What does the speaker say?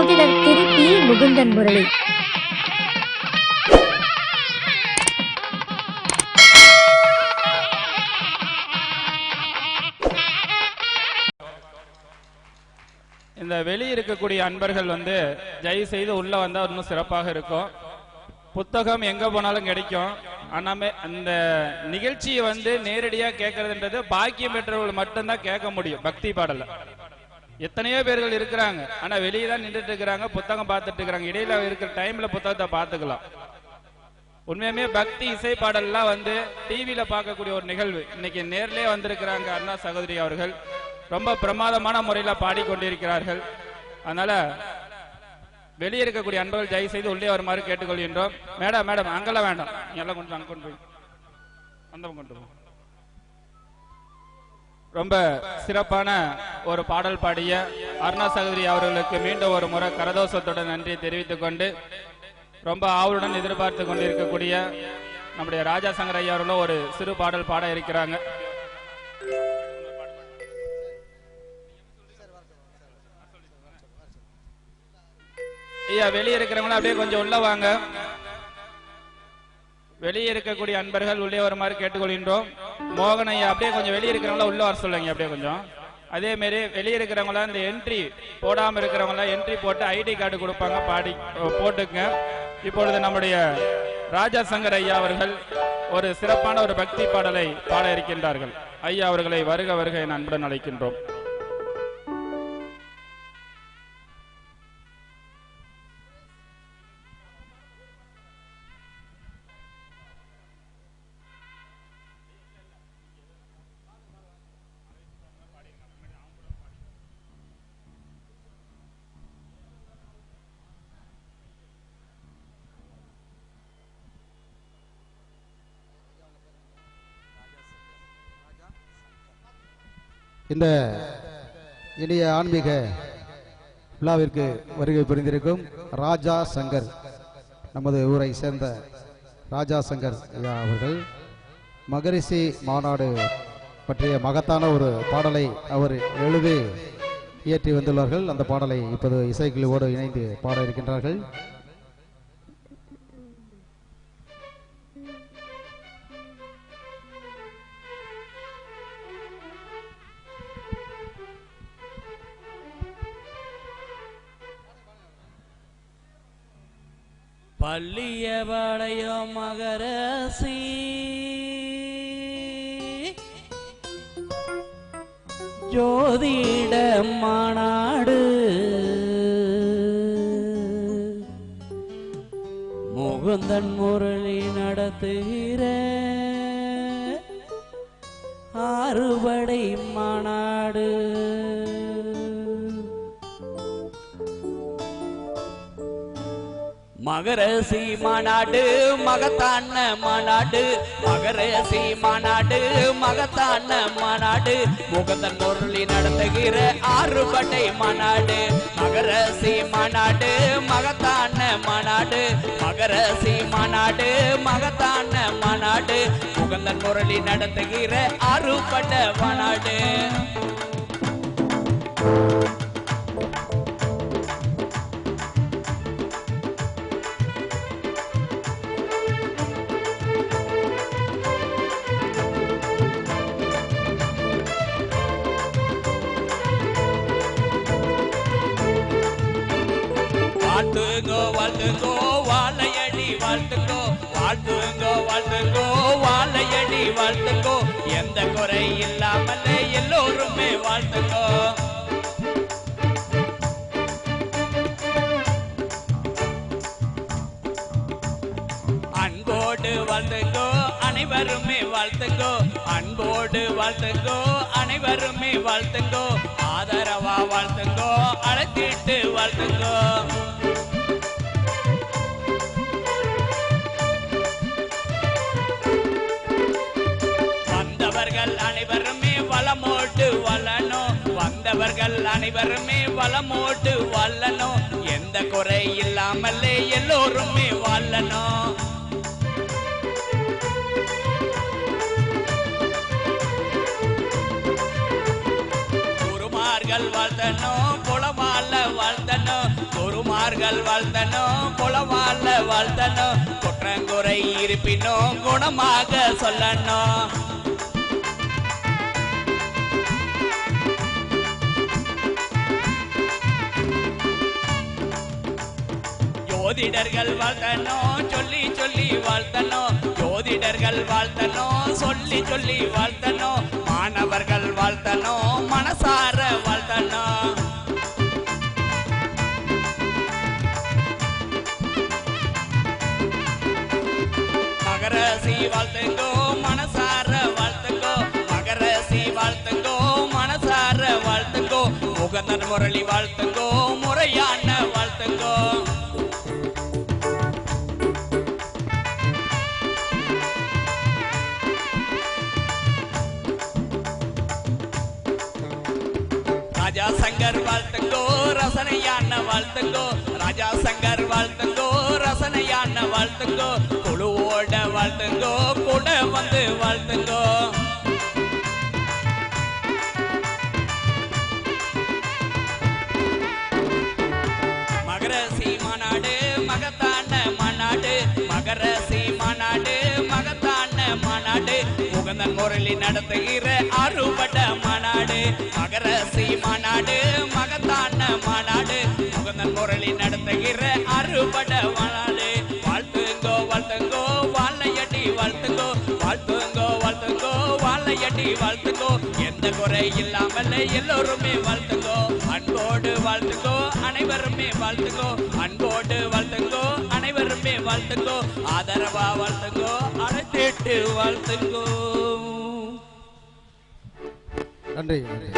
ஜோதிடர் திருப்பி முகுந்தன் முரளி. இந்த வெளியே இருக்கக்கூடிய அன்பர்கள் வந்து ஜெய் செய்து உள்ள வந்தா இன்னும் சிறப்பாக இருக்கும். புத்தகம் எங்க போனாலும் கிடைக்கும். ஆனாமே அந்த நிகழ்ச்சியை வந்து நேரடியா கேட்கறதுன்றது பாக்கியம் பெற்றவர்கள் மட்டும்தான் கேட்க முடியும். பக்தி பாடல. எத்தனையோ பேர்கள் இருக்கிறாங்க. ஆனா வெளியே தான் நின்றுட்டு இருக்கிறாங்க புத்தகம் பார்த்துட்டு இருக்கிறாங்க இடையில இருக்கிற டைம்ல புத்தகத்தை பார்த்துக்கலாம். உண்மையுமே பக்தி இசை பாடல்லாம் வந்து டிவியில பார்க்கக்கூடிய ஒரு நிகழ்வு. இன்னைக்கு நேர்லயே வந்திருக்கிறாங்க அண்ணா சகோதரி அவர்கள். ரொம்ப பிரமாதமான முறையில பாடிக்கொண்டிருக்கிறார்கள். அதனால வெளியே இருக்கக்கூடிய அன்பர்கள் தயவு செய்து உள்ளே வருமாறு கேட்டுக்கொள்கின்றோம். மேடம் மேடம் அங்கெல்லாம் வேண்டாம். எல்லாம் கொண்டு அங்க கொண்டு போய். அந்த கொண்டு போய் ரொம்ப சிறப்பான ஒரு பாடல் பாடிய அருணா சகோதரி அவர்களுக்கு மீண்டும் ஒரு முறை கரதோஷத்துடன் நன்றி தெரிவித்துக் கொண்டு ரொம்ப ஆவலுடன் எதிர்பார்த்து கொண்டிருக்கக்கூடிய நம்முடைய ராஜா சங்கர் ஐயா அவர்களும் ஒரு சிறு பாடல் பாட இருக்கிறாங்க. ஐயா வெளியே இருக்கிறவங்களும் அப்படியே கொஞ்சம் உள்ள வாங்க. வெளியே இருக்கக்கூடிய அன்பர்கள் உள்ளே வருமாறு கேட்டுக்கொள்கின்றோம். மோகன் ஐயா அப்படியே கொஞ்சம் வெளியே இருக்கிறவங்கள உள்ள வர சொல்லுங்க அப்படியே கொஞ்சம். அதே மாதிரி வெளியே இருக்கிறவங்களா இந்த என்ட்ரி போடாம இருக்கிறவங்கள என்ட்ரி போட்டு ஐடி கார்டு கொடுப்பாங்க பாடி போட்டுங்க இப்பொழுது நம்முடைய ராஜா சங்கர் ஐயா அவர்கள் ஒரு சிறப்பான ஒரு பக்தி பாடலை பாட இருக்கின்றார்கள். ஐயா அவர்களை வருக வருக என அன்புடன் அழைக்கின்றோம். இந்த இனிய ஆன்மீக விழாவிற்கு வருகை புரிந்திருக்கும் ராஜா சங்கர் நமது ஊரை சேர்ந்த ராஜா சங்கர் ஐயா அவர்கள் மகரிஷி மாநாடு பற்றிய மகத்தான ஒரு பாடலை அவர் எழுதி இயற்றி வந்துள்ளார்கள். அந்த பாடலை இப்போது இசைக்குழுவோடு இணைந்து பாட இருக்கின்றார்கள். பள்ளியபாளையம் மகரசி. ஜோதிட மாநாடு. முகுந்தன் முரளி நடத்துகிற ஆறுபடை மாநாடு. மகரசி மாநாடு மகத்தான மாநாடு. மகரசி மாநாடு மகத்தான மாநாடு. முகந்தன் முரளி நடத்துகிற ஆறுபட்டை மாநாடு. மகரசி மாநாடு மகத்தான மாநாடு. மகரசி மாநாடு மகத்தான மாநாடு. முகந்தன் முரளி நடத்துகிற ஆறுபட்ட மாநாடு. வாழ்த்துக்கோ வாழ்த்துங்கோ வாழ்த்துக்கோ வாழையடி வாழ்த்துக்கோ எந்த குறை இல்லாமல் எல்லோருமே வாழ்த்துக்கோ அன்போடு வாழ்த்துக்கோ அனைவருமே வாழ்த்துங்கோ அன்போடு வாழ்த்துங்கோ அனைவருமே வாழ்த்துங்கோ ஆதரவா வாழ்த்துங்கோ அழைத்திட்டு வாழ்த்துங்கோ வந்தவர்கள் அனைவருமே வளமோட்டு வாழணும் எந்த குறை இல்லாமலே எல்லோருமே வாழணும் குருமார்கள் வாழ்த்தனும் குளமால வாழ்த்தணும் குருமார்கள் வாழ்த்தனும் வாழ்த்தணும் வாழ்த்தனும் வாழ்த்தணும் குற்றங்குறை இருப்பினும் குணமாக சொல்லணும். ஜோதிடர்கள் வாழ்த்தணும் சொல்லி சொல்லி வாழ்த்தணும். ஜோதிடர்கள் வாழ்த்தணும் சொல்லி சொல்லி வாழ்த்தணும். மாணவர்கள் வாழ்த்தணும் மனசார வாழ்த்தணும். மகரசி வாழ்த்துங்கோ மனசார வாழ்த்துங்கோ. மகரசி வாழ்த்துங்கோ மனசார வாழ்த்துங்கோ. முகந்தன் முரளி வாழ்த்துங்கோ ராஜா சங்கர் வாழ்த்துங்கோ ரசனையான வாழ்த்துங்கோ. ராஜா சங்கர் வாழ்த்துங்கோ ரசனையான வாழ்த்துங்கோ. குழுவோட வாழ்த்துங்கோ கூட வந்து வாழ்த்துங்கோ. மகரசி மாநாடு மகத்தான மாநாடு மகர முகந்தன் முரளி நடத்துகிற அறுபட மாநாடு. மகரசி மாநாடு மகத்தான மாநாடு. முகந்தன் முரளி நடத்துகிற அறுபட மாநாடு. வாழ்த்துங்கோ வாழ்த்துங்கோ வாழையடி வாழ்த்துங்கோ. வாழ்த்துங்கோ வாழ்த்துங்கோ வாழையடி வாழ்த்துங்கோ. எந்த குறை இல்லாமல் எல்லோருமே வாழ்த்துங்கோ. அன்போடு வாழ்த்துங்கோ அனைவருமே வாழ்த்துங்கோ. அன்போடு வாழ்த்துங்கோ வாழ்த்துங்கோ ஆதரவா வாழ்த்துங்கோ அழைத்திட்டு வாழ்த்துங்கோ நன்றி நன்றி